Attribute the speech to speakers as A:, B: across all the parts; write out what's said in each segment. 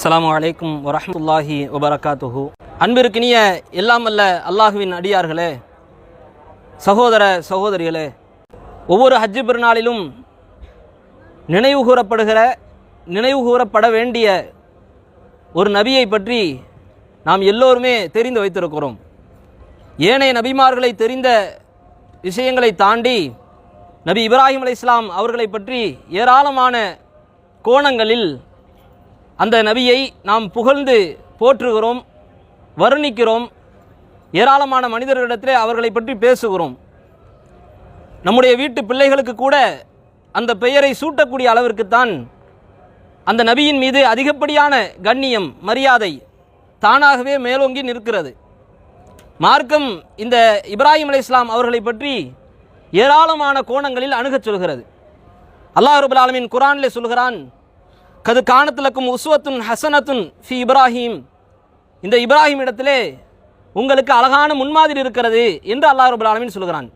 A: அஸ்லாம் அலைக்கும் வரமத்துல்லாஹி வபரகாத்துஹு. அன்பிற்கினிய எல்லாம் அல்ல அல்லாஹுவின் அடியார்களே சகோதர சகோதரிகளே ஒவ்வொரு ஹஜ்ஜு பெருநாளிலும் நினைவு கூறப்படுகிற நினைவு கூறப்பட வேண்டிய ஒரு நபியை பற்றி நாம் எல்லோருமே தெரிந்து வைத்திருக்கிறோம். ஏனைய நபிமார்களை தெரிந்த விஷயங்களை தாண்டி நபி இப்ராஹிம் அலைஹிஸ்ஸலாம் அவர்களை பற்றி ஏராளமான கோணங்களில் அந்த நபியை நாம் புகழ்ந்து போற்றுகிறோம் வர்ணிக்கிறோம் ஏராளமான மனிதர்களிடத்திலே அவர்களை பற்றி பேசுகிறோம். நம்முடைய வீட்டு பிள்ளைகளுக்கு கூட அந்த பெயரை சூட்டக்கூடிய அளவிற்குத்தான் அந்த நபியின் மீது அதிகப்படியான கண்ணியம் மரியாதை தானாகவே மேலோங்கி நிற்கிறது. மார்க்கம் இந்த இப்ராஹிம் இஸ்லாம் அவர்களை பற்றி ஏராளமான கோணங்களில் அணுகச் சொல்கிறது. அல்லாஹ் ரபுல் ஆலமின் குரானிலே சொல்கிறான் கது காணத்திலக்கும் உஸ்வத்துன் ஹசனத்துன் ஃபி இப்ராஹிம். இந்த இப்ராஹிம் இடத்திலே உங்களுக்கு அழகான முன்மாதிரி இருக்கிறது என்று அல்லாஹ் ரபுல் ஆலமீன் சொல்கிறான்.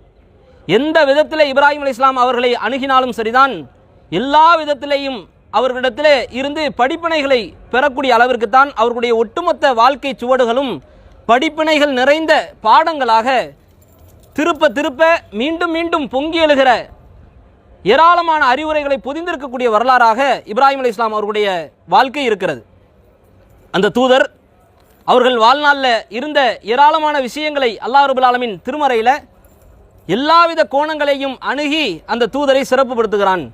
A: எந்த விதத்தில் இப்ராஹிம் இஸ்லாம் அவர்களை அணுகினாலும் சரிதான் எல்லா விதத்திலேயும் அவர்களிடத்திலே இருந்து படிப்பினைகளை பெறக்கூடிய அளவிற்குத்தான் அவர்களுடைய ஒட்டுமொத்த வாழ்க்கை சுவடுகளும் படிப்பினைகள் நிறைந்த பாடங்களாக திருப்ப திருப்ப மீண்டும் மீண்டும் பொங்கி எழுகிற ஏராளமான அறிவுரைகளை புதிந்திருக்கக்கூடிய வரலாறாக இப்ராஹிம் அலி இஸ்லாம் அவர்களுடைய வாழ்க்கை இருக்கிறது. அந்த தூதர் அவர்கள் வாழ்நாளில் இருந்த ஏராளமான விஷயங்களை அல்லாஹ் ரபுல் ஆலமின் திருமறையில் எல்லாவித கோணங்களையும் அணுகி அந்த தூதரை சிறப்புப்படுத்துகிறான்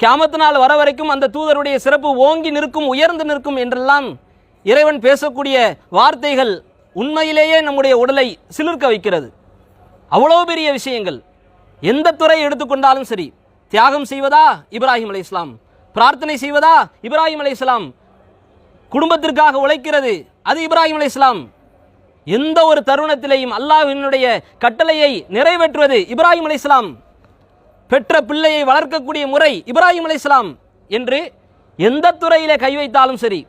A: கியாமத்து நாள் வர வரைக்கும் அந்த தூதருடைய சிறப்பு ஓங்கி நிற்கும் உயர்ந்து நிற்கும் என்றெல்லாம் இறைவன் பேசக்கூடிய வார்த்தைகள் உண்மையிலேயே நம்முடைய உடலை சிலிர்க்க வைக்கிறது. அவ்வளோ பெரிய விஷயங்கள். எந்த துறை எடுத்துக்கொண்டாலும் சரி தியாகம் செய்வதா இப்ராஹிம் அலை இஸ்லாம் பிரார்த்தனை செய்வதா இப்ராஹிம் அலி இஸ்லாம் குடும்பத்திற்காக உழைக்கிறது அது இப்ராஹிம் அலி இஸ்லாம் எந்த ஒரு தருணத்திலேயும் அல்லாஹ்வினுடைய கட்டளையை நிறைவேற்றுவது இப்ராஹிம் அலி இஸ்லாம் பெற்ற பிள்ளையை வளர்க்கக்கூடிய முறை இப்ராஹிம் அலி இஸ்லாம் என்று எந்த துறையிலே கை வைத்தாலும் சரி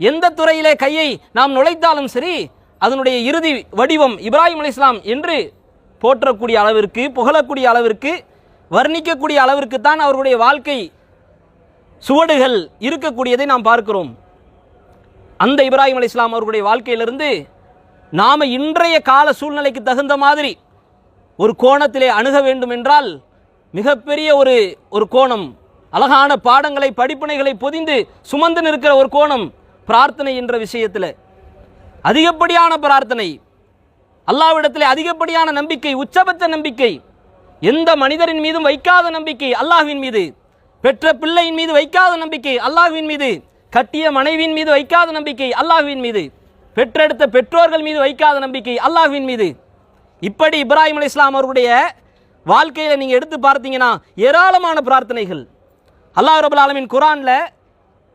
A: எந்த துறையிலே கையை நாம் நுழைத்தாலும் சரி அதனுடைய இறுதி வடிவம் இப்ராஹிம் அலி இஸ்லாம் என்று போற்றக்கூடிய அளவிற்கு புகழக்கூடிய அளவிற்கு வர்ணிக்கக்கூடிய அளவிற்கு தான் அவர்களுடைய வாழ்க்கை சுவடுகள் இருக்கக்கூடியதை நாம் பார்க்கிறோம். அந்த இப்ராஹிம் அலி இஸ்லாம் அவர்களுடைய வாழ்க்கையிலிருந்து நாம் இன்றைய கால சூழ்நிலைக்கு தகுந்த மாதிரி ஒரு கோணத்திலே அணுக வேண்டும் என்றால் மிகப்பெரிய ஒரு ஒரு கோணம் அழகான பாடங்களை படிப்பினைகளை பொதிந்து சுமந்து நிற்கிற ஒரு கோணம் பிரார்த்தனை என்ற விஷயத்தில். அதிகப்படியான பிரார்த்தனை அல்லாவிடத்தில் அதிகப்படியான நம்பிக்கை உச்சபட்ச நம்பிக்கை எந்த மனிதரின் மீதும் வைக்காத நம்பிக்கை அல்லாஹ்வின் மீது. பெற்ற பிள்ளையின் மீது வைக்காத நம்பிக்கை அல்லாஹ்வின் மீது. கட்டிய மனைவியின் மீது வைக்காத நம்பிக்கை அல்லாஹ்வின் மீது. பெற்றெடுத்த பெற்றோர்கள் மீது வைக்காத நம்பிக்கை அல்லாஹ்வின் மீது. இப்படி இப்ராஹிம் அலி இஸ்லாம் அவருடைய வாழ்க்கையில் நீங்கள் எடுத்து பார்த்தீங்கன்னா ஏராளமான பிரார்த்தனைகள். அல்லாஹ் ரபுல் ஆலமின் குரானில்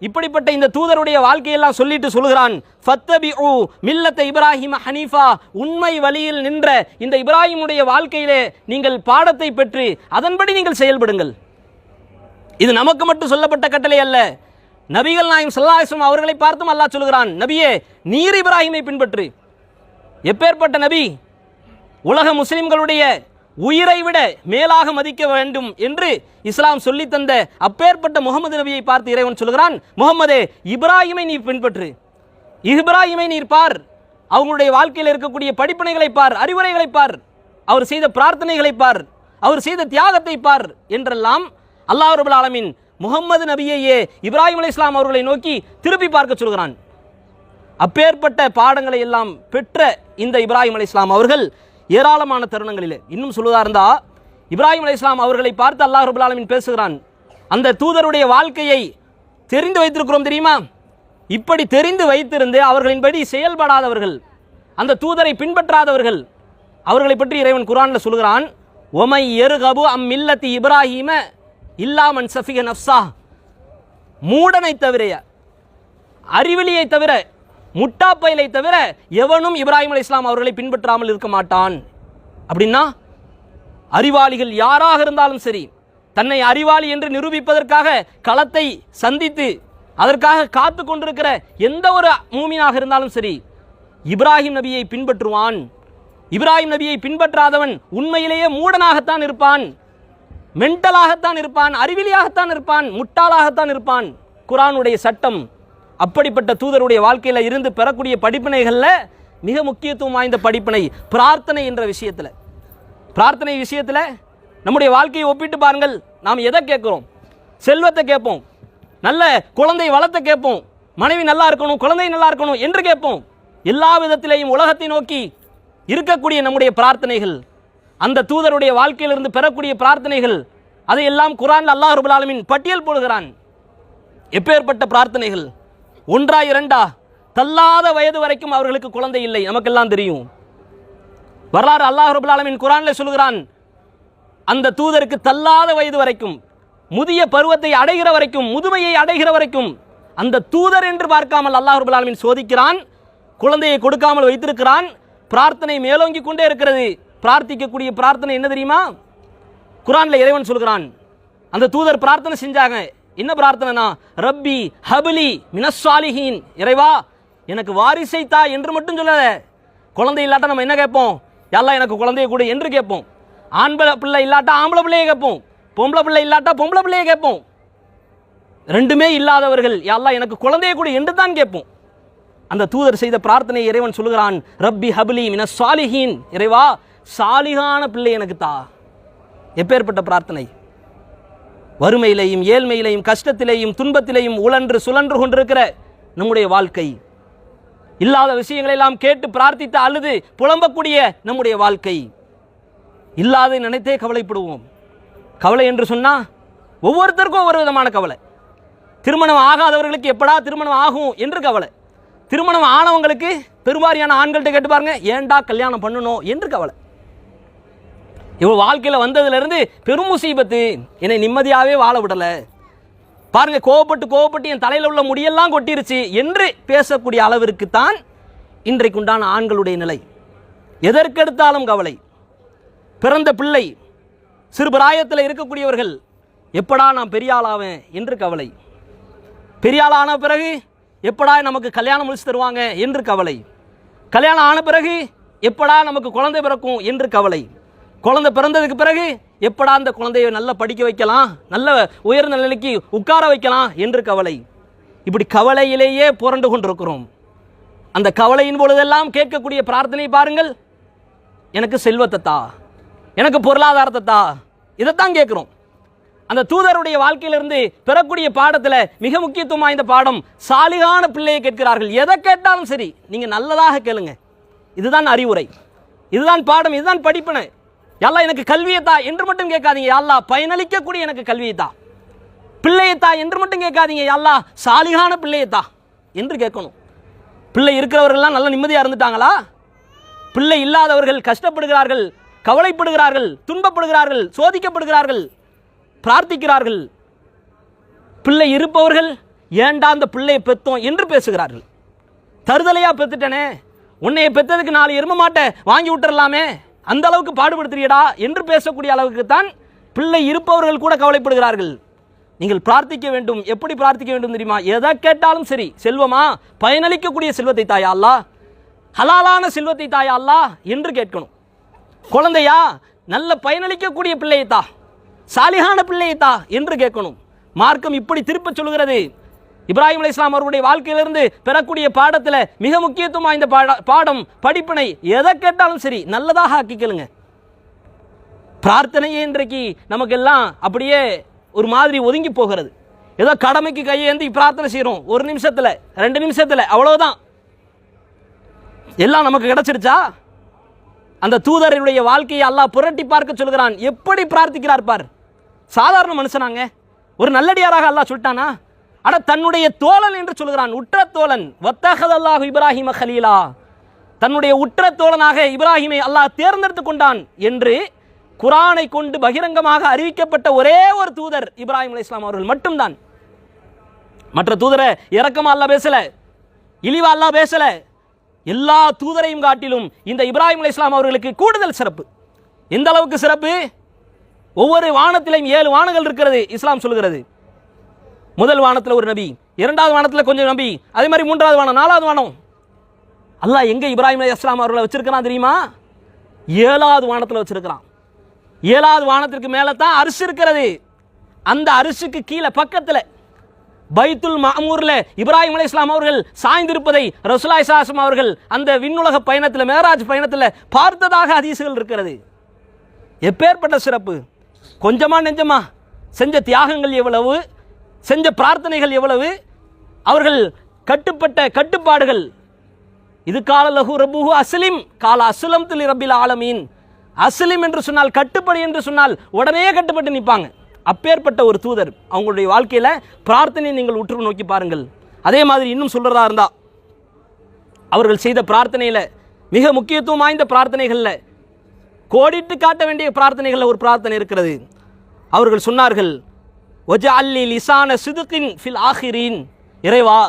A: இப்படிப்பட்ட இந்த தூதருடைய வாழ்க்கையெல்லாம் சொல்லிட்டு சொல்கிறான் ஃபத்தபி ஊ மில்லத்த இப்ராஹிம் ஹனீஃபா. உண்மை வழியில் நின்ற இந்த இப்ராஹிமுடைய வாழ்க்கையிலே நீங்கள் பாடத்தை பெற்று அதன்படி நீங்கள் செயல்படுங்கள். இது நமக்கு மட்டும் சொல்லப்பட்ட கட்டளை அல்ல. நபிகள் நாயம் சல்லாஹம் அவர்களை பார்த்தும் அல்லாஹ் சொல்கிறான் நபியே நீர் இப்ராஹிமை பின்பற்று. எப்பேற்பட்ட நபி உலக முஸ்லிம்களுடைய உயிரை விட மேலாக மதிக்க வேண்டும் என்று இஸ்லாம் சொல்லித் தந்த அப்பேற்பட்ட முகமது நபியை பார்த்து இறைவன் சொல்கிறான் முகமது இப்ராஹிமை நீ பின்பற்று. இப்ராஹிமை நீர் பார். அவங்களுடைய வாழ்க்கையில் இருக்கக்கூடிய படிப்பினைகளை பார் அறிவுரைகளை பார். அவர் செய்த பிரார்த்தனைகளை பார். அவர் செய்த தியாகத்தை பார். என்றெல்லாம் அல்லாஹ் ரபுல் ஆலமின் முகம்மது நபியையே இப்ராஹிம் அலி இஸ்லாம் அவர்களை நோக்கி திருப்பி பார்க்க சொல்கிறான். அப்பேற்பட்ட பாடங்களை எல்லாம் பெற்ற இந்த இப்ராஹிம் அலி இஸ்லாம் அவர்கள் ஏராளமான தருணங்களிலே. இன்னும் சொல்லுவதாக இருந்தால் இப்ராஹிம் அலி இஸ்லாம் அவர்களை பார்த்து அல்லாஹ் ரபுல் ஆலமின் பேசுகிறான். அந்த தூதருடைய வாழ்க்கையை தெரிந்து வைத்திருக்கிறோம் தெரியுமா? இப்படி தெரிந்து வைத்திருந்து அவர்களின்படி செயல்படாதவர்கள் அந்த தூதரை பின்பற்றாதவர்கள் அவர்களை பற்றி இறைவன் குரானில் சொல்கிறான் ஒமை எருகபு அம் மில்லத்தி இப்ராஹிம இல்லாமன் சஃபிக நப்சா மூடனை தவிர அறிவெளியை தவிர முட்டாப்பயலை தவிர எவனும் இப்ராஹிம் அலி இஸ்லாம் அவர்களை பின்பற்றாமல் இருக்க மாட்டான். அப்படின்னா அறிவாளிகள் யாராக இருந்தாலும் சரி தன்னை அறிவாளி என்று நிரூபிப்பதற்காக களத்தை சந்தித்து அதற்காக காத்து கொண்டிருக்கிற எந்த ஒரு மூமினாக இருந்தாலும் சரி இப்ராஹிம் நபியை பின்பற்றுவான். இப்ராஹிம் நபியை பின்பற்றாதவன் உண்மையிலேயே மூடனாகத்தான் இருப்பான். மென்டலாகத்தான் இருப்பான் அறிவிலியாகத்தான் இருப்பான் முட்டாளாகத்தான் இருப்பான். குரானுடைய சட்டம் அப்படிப்பட்ட தூதருடைய வாழ்க்கையில் இருந்து பெறக்கூடிய படிப்பினைகளில் மிக முக்கியத்துவம் வாய்ந்த படிப்பினை பிரார்த்தனை என்ற விஷயத்தில். பிரார்த்தனை விஷயத்தில் நம்முடைய வாழ்க்கையை ஒப்பிட்டு பாருங்கள். நாம் எதை கேட்குறோம்? செல்வத்தை கேட்போம். நல்ல குழந்தை வளத்தை கேட்போம். மனைவி நல்லா இருக்கணும் குழந்தை நல்லா இருக்கணும் என்று கேட்போம். எல்லா விதத்திலேயும் உலகத்தை நோக்கி இருக்கக்கூடிய நம்முடைய பிரார்த்தனைகள் அந்த தூதருடைய வாழ்க்கையிலிருந்து பெறக்கூடிய பிரார்த்தனைகள் அதையெல்லாம் குரான் அல்லாஹ் ரபுல் ஆலமின் பட்டியல் போடுகிறான். எப்பேற்பட்ட பிரார்த்தனைகள்? ஒன்றா இரண்டா? தள்ளாத வயது வரைக்கும் அவர்களுக்கு குழந்தை இல்லை. நமக்கெல்லாம் தெரியும். வரலாறு அல்லாஹ் ரபுல் ஆலமின் குரானில் சொல்கிறான் அந்த தூதருக்கு தள்ளாத வயது வரைக்கும் முதிய பருவத்தை அடைகிற வரைக்கும் முதுமையை அடைகிற வரைக்கும் அந்த தூதர் என்று பார்க்காமல் அல்லாஹ் ரபுல் ஆலமின் சோதிக்கிறான் குழந்தையை கொடுக்காமல் வைத்திருக்கிறான் பிரார்த்தனை மேலோங்கி கொண்டே இருக்கிறது. பிரார்த்திக்கக்கூடிய பிரார்த்தனை என்ன தெரியுமா? குரானில் இறைவன் சொல்கிறான் அந்த தூதர் பிரார்த்தனை செஞ்சாங்க. என்ன பிரார்த்தனைனா ரப்பி ஹபிலி மினஸ்வாலிஹீன் இறைவா எனக்கு வாரிசை தா என்று மட்டும் சொல்லல. குழந்தை இல்லாட்டா நம்ம என்ன கேட்போம்? எல்லாம் எனக்கு குழந்தைய கூட என்று கேட்போம். ஆண்பளை பிள்ளை இல்லாட்டா ஆம்பளை பிள்ளையை கேட்போம். பொம்பளை பிள்ளை இல்லாட்டா பொம்பளை பிள்ளையை கேட்போம். ரெண்டுமே இல்லாதவர்கள் எல்லாம் எனக்கு குழந்தைய கூட என்று தான் கேட்போம். அந்த தூதர் செய்த பிரார்த்தனை இறைவன் சொல்கிறான் ரப்பி ஹபிலி மின சாலிஹீன் இறைவா சாலிகான பிள்ளை எனக்கு தா. எப்பேற்பட்ட பிரார்த்தனை? வறுமையிலையும் ஏழ்மையிலையும் கஷ்டத்திலேயும் துன்பத்திலேயும் உழன்று சுழன்று கொண்டிருக்கிற நம்முடைய வாழ்க்கை. இல்லாத விஷயங்களை எல்லாம் கேட்டு பிரார்த்தித்து அழுது புலம்பக்கூடிய நம்முடைய வாழ்க்கை. இல்லாத நினைத்தே கவலைப்படுவோம். கவலை என்று சொன்னால் ஒவ்வொருத்தருக்கும் ஒவ்வொரு விதமான கவலை. திருமணம் ஆகாதவர்களுக்கு எப்படா திருமணம் ஆகும் என்று கவலை. திருமணம் ஆனவங்களுக்கு பெருவாரியான ஆண்கள்கிட்ட கேட்டு பாருங்க ஏன்டா கல்யாணம் பண்ணணும்? என்று கவலை. இவள் வாழ்க்கையில் வந்ததுலேருந்து பெரும் முசீபத்து. என்னை நிம்மதியாகவே வாழ விடலை. பாருங்கள் கோவப்பட்டு கோவப்பட்டு என் தலையில் உள்ள முடியெல்லாம் கொட்டிருச்சு என்று பேசக்கூடிய அளவிற்கு தான் இன்றைக்குண்டான ஆண்களுடைய நிலை. எதற்கெடுத்தாலும் கவலை. பிறந்த பிள்ளை சிறுபிராயத்தில் இருக்கக்கூடியவர்கள் எப்படா நான் பெரியாளாவேன் என்று கவலை. பெரியாள் ஆன பிறகு எப்படா நமக்கு கல்யாணம் முடிச்சு தருவாங்க என்று கவலை. கல்யாணம் ஆன பிறகு எப்படா நமக்கு குழந்தை பிறக்கும் என்று கவலை. குழந்தை பிறந்ததுக்கு பிறகு எப்படா அந்த குழந்தையை நல்லா படிக்க வைக்கலாம்? நல்ல உயர்ந்த நிலைக்கு உட்கார வைக்கலாம் என்று கவலை. இப்படி கவலையிலேயே புரண்டு கொண்டிருக்கிறோம். அந்த கவலையின் பொழுதெல்லாம் கேட்கக்கூடிய பிரார்த்தனை பாருங்கள். எனக்கு செல்வத்தத்தா எனக்கு பொருளாதாரத்தைத்தா இதைத்தான் கேட்குறோம். அந்த தூதருடைய வாழ்க்கையிலிருந்து பெறக்கூடிய பாடத்தில் மிக முக்கியத்துவம் வாய்ந்த பாடம் சாலிகான பிள்ளையை கேட்கிறார்கள். எதை கேட்டாலும் சரி நீங்கள் நல்லதாக கேளுங்க. இதுதான் அறிவுரை. இதுதான் பாடம் இதுதான் படிப்பினை. எல்லாம் எனக்கு கல்வியை தா என்று மட்டும் கேட்காதீங்க. யாழ்லா பயனளிக்கக்கூடிய எனக்கு கல்வியை தா. பிள்ளையை தா என்று மட்டும் கேட்காதீங்க. யாழ்லா சாலிகான பிள்ளையை தா என்று கேட்கணும். பிள்ளை இருக்கிறவர்கள்லாம் நல்ல நிம்மதியாக இருந்துட்டாங்களா? பிள்ளை இல்லாதவர்கள் கஷ்டப்படுகிறார்கள் கவலைப்படுகிறார்கள் துன்பப்படுகிறார்கள் சோதிக்கப்படுகிறார்கள் பிரார்த்திக்கிறார்கள். பிள்ளை இருப்பவர்கள் ஏண்டா அந்த பிள்ளையை பெத்தோம் என்று பேசுகிறார்கள். தருதலையாக பெற்றுட்டனே உன்னைய பெத்ததுக்கு நாலு எரும மாட்டை வாங்கி விட்டுறலாமே? அந்த அளவுக்கு பாடுபடுத்துறியடா என்று பேசக்கூடிய அளவுக்கு தான் பிள்ளை இருப்பவர்கள் கூட கவலைப்படுகிறார்கள். நீங்கள் பிரார்த்திக்க வேண்டும். எப்படி பிரார்த்திக்க வேண்டும் தெரியுமா? எதை கேட்டாலும் சரி. செல்வமா? பயனளிக்கக்கூடிய செல்வத்தை தாயா அல்லா? ஹலாலான செல்வத்தை தாயா அல்லா? என்று கேட்கணும். குழந்தையா நல்ல பயனளிக்கக்கூடிய பிள்ளையை தா சாலிகான பிள்ளையை தா என்று கேட்கணும். மார்க்கம் இப்படி திருப்பச் சொல்கிறது இப்ராஹிம் அலி இஸ்லாம் அவருடைய வாழ்க்கையிலிருந்து பெறக்கூடிய பாடத்தில் மிக முக்கியத்துவம் வாய்ந்த பாடம் படிப்பினை எதை கேட்டாலும் சரி நல்லதாக ஆக்கிக்கலுங்க பிரார்த்தனையே இன்றைக்கு நமக்கெல்லாம் அப்படியே ஒரு மாதிரி ஒதுங்கி போகிறது. ஏதோ கடமைக்கு கையேந்தி பிரார்த்தனை செய்கிறோம் ஒரு நிமிஷத்தில் ரெண்டு நிமிஷத்தில் அவ்வளோதான் எல்லாம் நமக்கு கிடச்சிருச்சா? அந்த தூதருடைய வாழ்க்கையை அல்லாஹ் புரட்டி பார்க்க சொல்கிறான். எப்படி பிரார்த்திக்கிறார் பார்? சாதாரண மனுஷனாங்க. ஒரு நல்லடியாராக அல்லாஹ் சொல்லிட்டானா? அட தன்னுடைய தோழன் என்று சொல்கிறான் உற்ற தோழன். வத்தகத் அல்லாஹ் இப்ராஹிம ஹலீலா தன்னுடைய உற்ற தோழனாக இப்ராஹிமை அல்லாஹ் தேர்ந்தெடுத்து கொண்டான் என்று குரானை கொண்டு பகிரங்கமாக அறிவிக்கப்பட்ட ஒரே ஒரு தூதர் இப்ராஹிம் அலி இஸ்லாம் அவர்கள் மட்டும்தான். மற்ற தூதரை இறக்கமா அல்லா பேசல இழிவா அல்லா பேசல. எல்லா தூதரையும் காட்டிலும் இந்த இப்ராஹிம் அலி இஸ்லாம் அவர்களுக்கு கூடுதல் சிறப்பு. எந்த அளவுக்கு சிறப்பு? ஒவ்வொரு வானத்திலையும் ஏழு வானங்கள் இருக்கிறது இஸ்லாம் சொல்கிறது முதல் வானத்தில் ஒரு நபி இரண்டாவது வானத்தில் கொஞ்சம் நபி அதே மாதிரி மூன்றாவது வானம் நாலாவது வானம். அல்லாஹ் எங்கே இப்ராஹிம் அலி இஸ்லாம் அவர்களை வச்சிருக்கிறான் தெரியுமா? ஏழாவது வானத்தில் வச்சிருக்கிறான். ஏழாவது வானத்திற்கு மேலே தான் அரிசி இருக்கிறது. அந்த அரிசிக்கு கீழே பக்கத்தில் பைத்துல் மாமூரில் இப்ராஹிம் அலி இஸ்லாம் அவர்கள் சாய்ந்திருப்பதை ரசுலா இசாசம் அவர்கள் அந்த விண்ணுலக பயணத்தில் மேராஜ் பயணத்தில் பார்த்ததாக அதிசுகள் இருக்கிறது. எப்பேற்பட்ட சிறப்பு? கொஞ்சமா நெஞ்சமா? செஞ்ச தியாகங்கள் எவ்வளவு? செஞ்ச பிரார்த்தனைகள் எவ்வளவு? அவர்கள் கட்டுப்பட்ட கட்டுப்பாடுகள். இது கால லகு ரபுஹு அஸ்லிம் கால அசுலம் தில் ரபில் ஆலமீன். அஸ்லிம் என்று சொன்னால் கட்டுப்படி என்று சொன்னால் உடனே கட்டுப்பட்டு நிற்பாங்க. அப்பேற்பட்ட ஒரு தூதர் அவங்களுடைய வாழ்க்கையில் பிரார்த்தனை நீங்கள் உற்று நோக்கி பாருங்கள். அதே மாதிரி இன்னும் சொல்கிறதா இருந்தால் அவர்கள் செய்த பிரார்த்தனையில் மிக முக்கியத்துவம் வாய்ந்த பிரார்த்தனைகளில் கோடிட்டு காட்ட வேண்டிய பிரார்த்தனைகளில் ஒரு பிரார்த்தனை இருக்கிறது. அவர்கள் சொன்னார்கள் ஒஜ அல்லி லிசான சிதுக்கின் ஃபில் ஆஹிரீன் இறைவா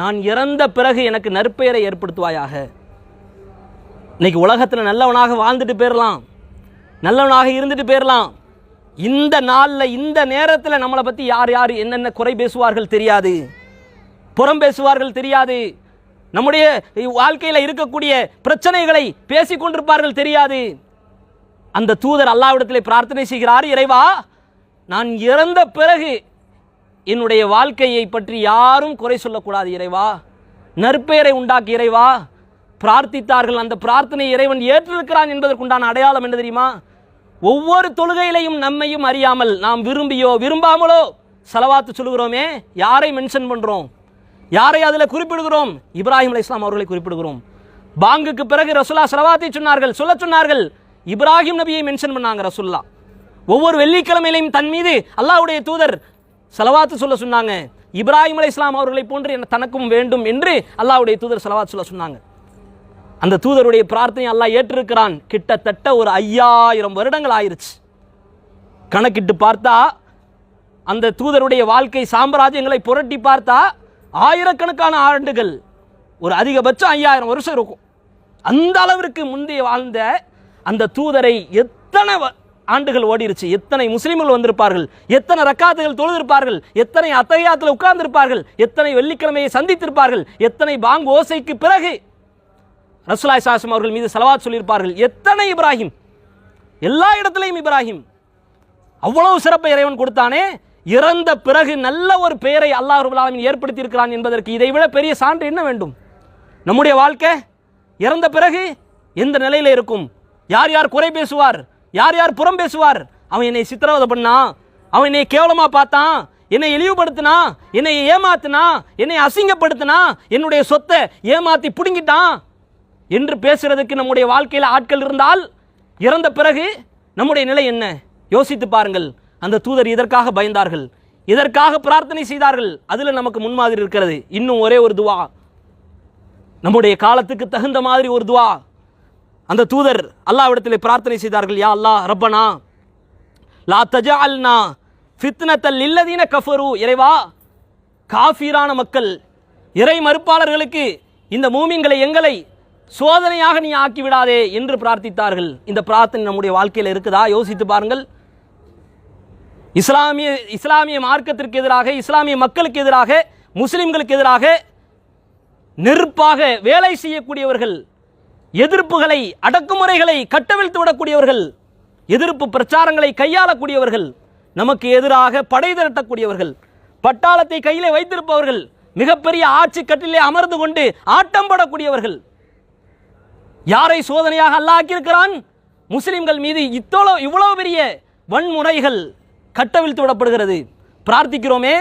A: நான் இறந்த பிறகு எனக்கு நற்பெயரை ஏற்படுத்துவாயாக. இன்னைக்கு உலகத்தில் நல்லவனாக வாழ்ந்துட்டு போயிடலாம் நல்லவனாக இருந்துட்டு போயிடலாம் இந்த நாளில் இந்த நேரத்தில் நம்மளை பற்றி யார் யார் என்னென்ன குறை பேசுவார்கள் தெரியாது. புறம் பேசுவார்கள் தெரியாது. நம்முடைய வாழ்க்கையில் இருக்கக்கூடிய பிரச்சனைகளை பேசிக்கொண்டிருப்பார்கள் தெரியாது. அந்த தூதர் அல்லாவிடத்தில் பிரார்த்தனை செய்கிறார் இறைவா நான் இறந்த பிறகு என்னுடைய வாழ்க்கையை பற்றி யாரும் குறை சொல்லக்கூடாது இறைவா. நற்பெயரை உண்டாக்கி இறைவா. பிரார்த்தித்தார்கள். அந்த பிரார்த்தனை இறைவன் ஏற்றிருக்கிறான் என்பதற்குண்டான அடையாளம் என்ன தெரியுமா? ஒவ்வொரு தொழுகையிலையும் நம்மையும் அறியாமல் நாம் விரும்பியோ விரும்பாமலோ செலவாத்து சொல்லுகிறோமே யாரை மென்ஷன் பண்ணுறோம் யாரை அதில் குறிப்பிடுகிறோம்? இப்ராஹிம் அலி இஸ்லாம் அவர்களை குறிப்பிடுகிறோம். பாங்குக்கு பிறகு ரசுல்லா செலவாத்தை சொன்னார்கள் சொல்ல சொன்னார்கள். இப்ராஹிம் நபியை மென்ஷன் பண்ணாங்க ரசுல்லா. ஒவ்வொரு வெள்ளிக்கிழமையிலையும் தன் மீது அல்லாவுடைய தூதர் செலவாத்து சொல்ல சொன்னாங்க. இப்ராஹிம் அலி இஸ்லாம் அவர்களை போன்று என தனக்கும் வேண்டும் என்று அல்லாவுடைய தூதர் செலவாத்து சொல்ல சொன்னாங்க. அந்த தூதருடைய பிரார்த்தனை அல்லாஹ் ஏற்றிருக்கிறான். கிட்டத்தட்ட ஒரு ஐயாயிரம் வருடங்கள் ஆயிருச்சு. கணக்கிட்டு பார்த்தா அந்த தூதருடைய வாழ்க்கை சாம்ராஜ்யங்களை புரட்டி பார்த்தா ஆயிரக்கணக்கான ஆண்டுகள் ஒரு அதிகபட்சம் ஐயாயிரம் வருஷம் இருக்கும். அந்த அளவிற்கு முந்தைய வாழ்ந்த அந்த தூதரை எத்தனை வ- ஆண்டுகள் ஓடிருச்சு. எத்தனை முஸ்லீம்கள் வந்திருப்பார்கள்? எத்தனை ரக்காத்துகள் தொழுதிருப்பார்கள்? எத்தனை அத்தகையாத்தில் உட்கார்ந்திருப்பார்கள்? எத்தனை வெள்ளிக்கிழமையை சந்தித்திருப்பார்கள்? எத்தனை பாங் ஓசைக்கு பிறகு ரசுலாய் சாசம் அவர்கள் மீது செலவாத் சொல்லியிருப்பார்கள். எத்தனை இப்ராஹிம்? எல்லா இடத்துலையும் இப்ராஹிம். அவ்வளவு சிறப்பை இறைவன் கொடுத்தானே? இறந்த பிறகு நல்ல ஒரு பெயரை அல்லாஹ் ரபுல்லாமின் ஏற்படுத்தியிருக்கிறான் என்பதற்கு இதைவிட பெரிய சான்று என்ன வேண்டும்? நம்முடைய வாழ்க்கை இறந்த பிறகு எந்த நிலையில இருக்கும்? யார் யார் குறை பேசுவார்? யார் யார் புறம் பேசுவார்? அவன் என்னை சித்திரவதை பண்ணான் அவன் என்னை கேவலமாக பார்த்தான் என்னை இழிவுபடுத்தினா என்னை ஏமாத்தினா என்னை அசிங்கப்படுத்தினா என்னுடைய சொத்தை ஏமாத்தி பிடுங்கிட்டான் என்று பேசுறதுக்கு நம்முடைய வாழ்க்கையில் ஆட்கள் இருந்தால் இறந்த பிறகு நம்முடைய நிலை என்ன? யோசித்து பாருங்கள். அந்த தூதர் இதற்காக பயந்தார்கள். இதற்காக பிரார்த்தனை செய்தார்கள். அதில் நமக்கு முன்மாதிரி இருக்கிறது. இன்னும் ஒரே ஒரு துவா. நம்முடைய காலத்துக்கு தகுந்த மாதிரி ஒரு துவா. அந்த தூதர் அல்லாவிடத்தில் பிரார்த்தனை செய்தார்கள் யா அல்லாஹ் ரப்பனா லா தஜஅல்னா ஃபித்னத்தல் இல்லதீன கஃபரு. இறைவா காஃபீரான மக்கள் இறை மறுப்பாளர்களுக்கு இந்த மூமின்களை எங்களை சோதனையாக நீ ஆக்கி விடாதே என்று பிரார்த்தித்தார்கள். இந்த பிரார்த்தனை நம்முடைய வாழ்க்கையில் இருக்குதா? யோசித்து பாருங்கள். இஸ்லாமிய இஸ்லாமிய மார்க்கத்திற்கு எதிராக இஸ்லாமிய மக்களுக்கு எதிராக முஸ்லிம்களுக்கு எதிராக நெருப்பாக வேலை செய்யக்கூடியவர்கள் எதிர்ப்புகளை அடக்குமுறைகளை கட்டவிழ்த்து விடக்கூடியவர்கள் எதிர்ப்பு பிரச்சாரங்களை கையாளக்கூடியவர்கள் நமக்கு எதிராக படை திரட்டக்கூடியவர்கள் பட்டாளத்தை கையிலே வைத்திருப்பவர்கள் மிகப்பெரிய ஆட்சி கட்டிலே அமர்ந்து கொண்டு ஆட்டம் படக்கூடியவர்கள். யாரை சோதனையாக அல்லாஹ் ஆக்கியிருக்கிறான்? முஸ்லிம்கள் மீது இத்தோளோ இவ்வளவு பெரிய வன்முறைகள் கட்டவிழ்த்து விடப்படுகிறது பிரார்த்திக்கிறோமே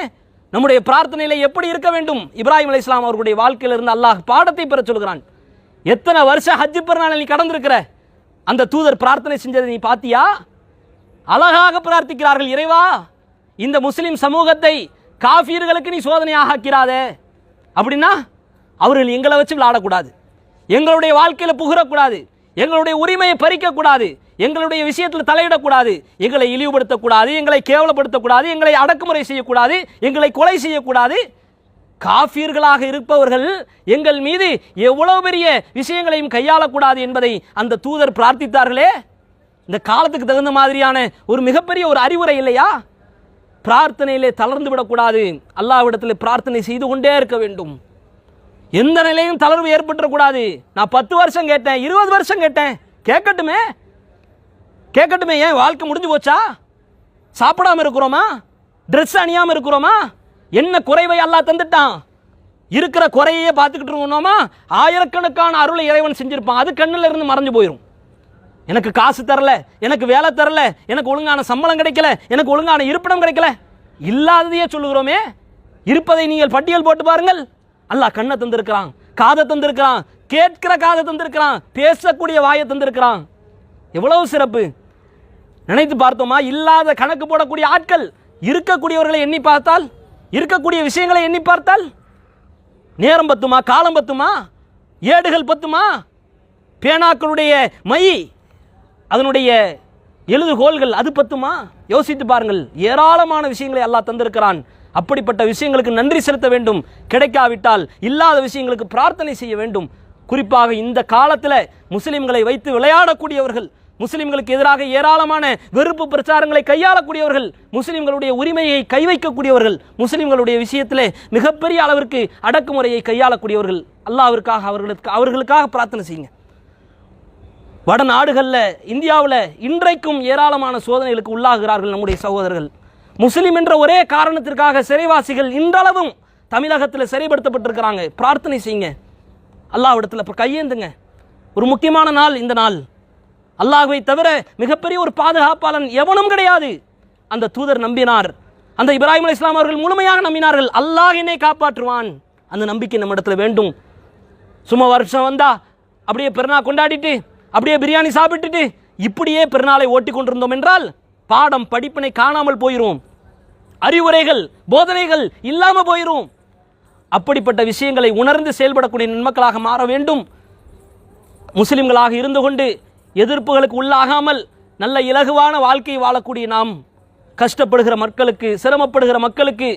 A: நம்முடைய பிரார்த்தனையில எப்படி இருக்க வேண்டும்? இப்ராஹிம் அலி இஸ்லாம் அவர்களுடைய வாழ்க்கையிலிருந்து அல்லாஹ் பாடத்தை பெற சொல்கிறான். எத்தனை வருஷம் ஹஜ்ஜு பெருநாள் நீ கடந்திருக்கிற? அந்த தூதர் பிரார்த்தனை செஞ்சதை நீ பாத்தியா? அழகாக பிரார்த்திக்கிறார்கள் இறைவா. இந்த முஸ்லிம் சமூகத்தை காஃபியர்களுக்கு நீ சோதனையாக ஆக்கிறாதே அப்படின்னா அவர்கள் எங்களை வச்சு விளையாடக்கூடாது. எங்களுடைய வாழ்க்கையில் புகழக்கூடாது எங்களுடைய உரிமையை பறிக்கக்கூடாது. எங்களுடைய விஷயத்தில் தலையிடக்கூடாது. எங்களை இழிவுபடுத்தக்கூடாது. எங்களை கேவலப்படுத்தக்கூடாது. எங்களை அடக்குமுறை செய்யக்கூடாது. எங்களை கொலை செய்யக்கூடாது. காஃபியர்களாக இருப்பவர்கள் எங்கள் மீது எவ்வளவு பெரிய விஷயங்களையும் கையாளக்கூடாது என்பதை அந்த தூதர் பிரார்த்தித்தார்களே? இந்த காலத்துக்கு தகுந்த மாதிரியான ஒரு மிகப்பெரிய ஒரு அறிவுரை இல்லையா? பிரார்த்தனையிலே தளர்ந்து விடக்கூடாது. அல்லாவிடத்தில் பிரார்த்தனை செய்து கொண்டே இருக்க வேண்டும். எந்த நிலையும் தளர்வு ஏற்பட்டுறக்கூடாது. நான் பத்து வருஷம் கேட்டேன் இருபது வருஷம் கேட்டேன். கேட்கட்டுமே? கேட்கட்டுமே ஏன்? வாழ்க்கை முடிஞ்சு போச்சா? சாப்பிடாம இருக்கிறோமா? ட்ரெஸ் அணியாமல் இருக்கிறோமா? என்ன குறைவை அல்லாஹ் தந்துட்டான்? இருக்கிற குறையே பார்த்துக்கிட்டு இருக்கணுமா ஆயிரக்கணக்கான அருளை இறைவன் செஞ்சுருப்பான். அது கண்ணில் இருந்து மறைஞ்சு போயிடும் எனக்கு காசு தரல எனக்கு வேலை தரல எனக்கு ஒழுங்கான சம்பளம் கிடைக்கல எனக்கு ஒழுங்கான இருப்பிடம் கிடைக்கல. இல்லாததையே சொல்லுகிறோமே. இருப்பதை நீங்கள் பட்டியல் போட்டு பாருங்கள். அல்லாஹ் கண்ணை தந்திருக்கிறான் காதை தந்திருக்கிறான் கேட்கிற காதை தந்திருக்கிறான் பேசக்கூடிய வாயை தந்திருக்கிறான். எவ்வளவு சிறப்பு. நினைத்து பார்த்தோமா? இல்லாத கணக்கு போடக்கூடிய ஆட்கள் இருக்கக்கூடியவர்களை எண்ணி பார்த்தால் இருக்கக்கூடிய விஷயங்களை எண்ணி பார்த்தால் நேரம் பத்துமா காலம் பத்துமா ஏடுகள் பத்துமா? பேனாக்களுடைய மை அதனுடைய எழுதுகோள்கள் அது பத்துமா? யோசித்து பாருங்கள். ஏராளமான விஷயங்களை அல்லாஹ் தந்திருக்கிறான். அப்படிப்பட்ட விஷயங்களுக்கு நன்றி செலுத்த வேண்டும். கிடைக்காவிட்டால் இல்லாத விஷயங்களுக்கு பிரார்த்தனை செய்ய வேண்டும். குறிப்பாக இந்த காலத்தில் முஸ்லிம்களை வைத்து விளையாடக்கூடியவர்கள் முஸ்லிம்களுக்கு எதிராக ஏராளமான வெறுப்பு பிரச்சாரங்களை கையாளக்கூடியவர்கள் முஸ்லிம்களுடைய உரிமையை கை வைக்கக்கூடியவர்கள் முஸ்லிம்களுடைய விஷயத்திலே மிகப்பெரிய அளவிற்கு அடக்குமுறையை கையாளக்கூடியவர்கள் அல்லாவிற்காக அவர்களுக்கு அவர்களுக்காக பிரார்த்தனை செய்யுங்க. வட நாடுகளில் இந்தியாவில் இன்றைக்கும் ஏராளமான சோதனைகளுக்கு உள்ளாகிறார்கள் நம்முடைய சகோதரர்கள். முஸ்லீம் என்ற ஒரே காரணத்திற்காக சிறைவாசிகள் இன்றளவும் தமிழகத்தில் சிறைப்படுத்தப்பட்டிருக்கிறாங்க. பிரார்த்தனை செய்யுங்க. அல்லாவிடத்தில் இப்போ கையேந்துங்க. ஒரு முக்கியமான நாள் இந்த நாள். அல்லாஹுவை தவிர மிகப்பெரிய ஒரு பாதுகாப்பாளன் எவனும் கிடையாது. அந்த தூதர் நம்பினார். அந்த இப்ராஹிம் அலி இஸ்லாம் அவர்கள் முழுமையாக நம்பினார்கள். அல்லாஹ் என்னை காப்பாற்றுவான். அந்த நம்பிக்கை நம்மிடத்தில் வேண்டும். சும்மா வருஷம் வந்தா அப்படியே பெருநாள் கொண்டாடிட்டு அப்படியே பிரியாணி சாப்பிட்டுட்டு இப்படியே பெருநாளை ஓட்டி கொண்டிருந்தோம் என்றால் பாடம் படிப்பினை காணாமல் போயிடும் அறிவுரைகள் போதனைகள் இல்லாமல் போயிடும் அப்படிப்பட்ட விஷயங்களை உணர்ந்து செயல்படக்கூடிய நன்மக்களாக மாற வேண்டும். முஸ்லிம்களாக இருந்து கொண்டு எதிர்ப்புகளுக்கு உள்ளாகாமல் நல்ல இலகுவான வாழ்க்கை வாழக்கூடிய நாம் கஷ்டப்படுகிற மக்களுக்கு சிரமப்படுகிற மக்களுக்கு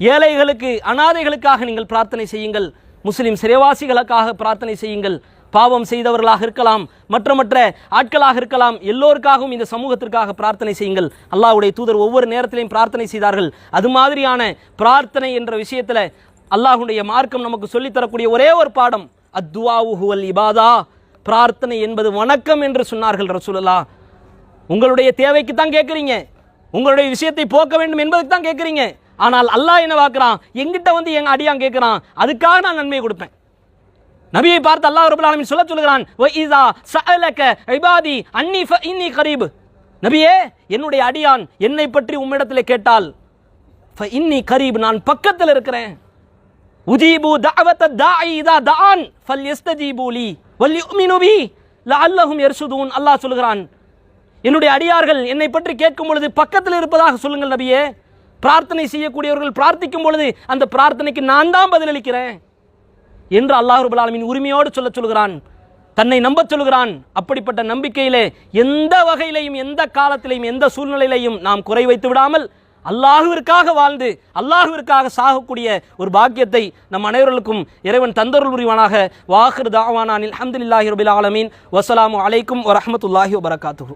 A: ஏழைகளுக்கு அனாதைகளுக்காக நீங்கள் பிரார்த்தனை செய்யுங்கள். முஸ்லிம் சிறைவாசிகளுக்காக பிரார்த்தனை செய்யுங்கள். பாவம் செய்தவர்களாக இருக்கலாம் மற்ற மற்ற ஆட்களாக இருக்கலாம் எல்லோருக்காகவும் இந்த சமூகத்திற்காக பிரார்த்தனை செய்யுங்கள். அல்லாஹ்வுடைய தூதர் ஒவ்வொரு நேரத்திலையும் பிரார்த்தனை செய்தார்கள். அது மாதிரியான பிரார்த்தனை என்ற விஷயத்தில் அல்லாஹுடைய மார்க்கம் நமக்கு சொல்லித்தரக்கூடிய ஒரே ஒரு பாடம் அத்துவாவு இபாதா. பிரார்த்தனை என்பது வணக்கம் என்று சொன்னார்கள் ரசூலல்லா உங்களுடைய தேவைக்கு தான் கேட்குறீங்க. உங்களுடைய விஷயத்தை போக்க வேண்டும் என்பதுக்கு தான் கேட்குறீங்க. ஆனால் அல்லாஹ் என்ன பார்க்குறான்? எங்கிட்ட வந்து எங்க அடியான் கேட்குறான். அதுக்காக நான் நன்மையை கொடுப்பேன். நபியை பார்த்து அல்லாஹ் ரபுல் ஆலமின் சொல்ல சொல்கிறான் "வ இதா சஅலக இபாதி அன்னி ஃப இன்னி கரீப். நபியே என்னுடைய அடியான் என்னை பற்றி உம்மிடத்தில் கேட்டால் ஃப இன்னி கரீப் நான் பக்கத்தில் இருக்கிறேன். உஜீபு தாவத்த தாஇ இதா தான் ஃபல் யஸ்தஜீபு லி வல் யுமினு பி லஅல்லஹும் எர்சுதூன் அல்லாஹ் சொல்கிறான் என்னுடைய அடியார்கள் என்னை பற்றி கேட்கும் பொழுது பக்கத்தில் இருப்பதாக சொல்லுங்கள் நபியே. பிரார்த்தனை செய்யக்கூடியவர்கள் பிரார்த்திக்கும் பொழுது அந்த பிரார்த்தனைக்கு நான் தான் பதிலளிக்கிறேன். என்று அல்லாஹ் ரபுல் ஆலமின் உரிமையோடு சொல்ல சொல்கிறான். தன்னை நம்பச் சொல்கிறான். அப்படிப்பட்ட நம்பிக்கையிலே எந்த வகையிலையும் எந்த காலத்திலையும் எந்த சூழ்நிலையிலையும் நாம் குறை வைத்து விடாமல் அல்லாஹுவிற்காக வாழ்ந்து அல்லாஹுவிற்காக சாகக்கூடிய ஒரு பாக்கியத்தை நம் அனைவர்களுக்கும் இறைவன் தந்தருள் புரிவானாக. வாஹர் தாவானில் அஹமதுல்லாஹி ரபில் ஆலமீன். வசலாமு அலைக்கும் வரமத்துல்லாஹி வபரகாத்துஹு.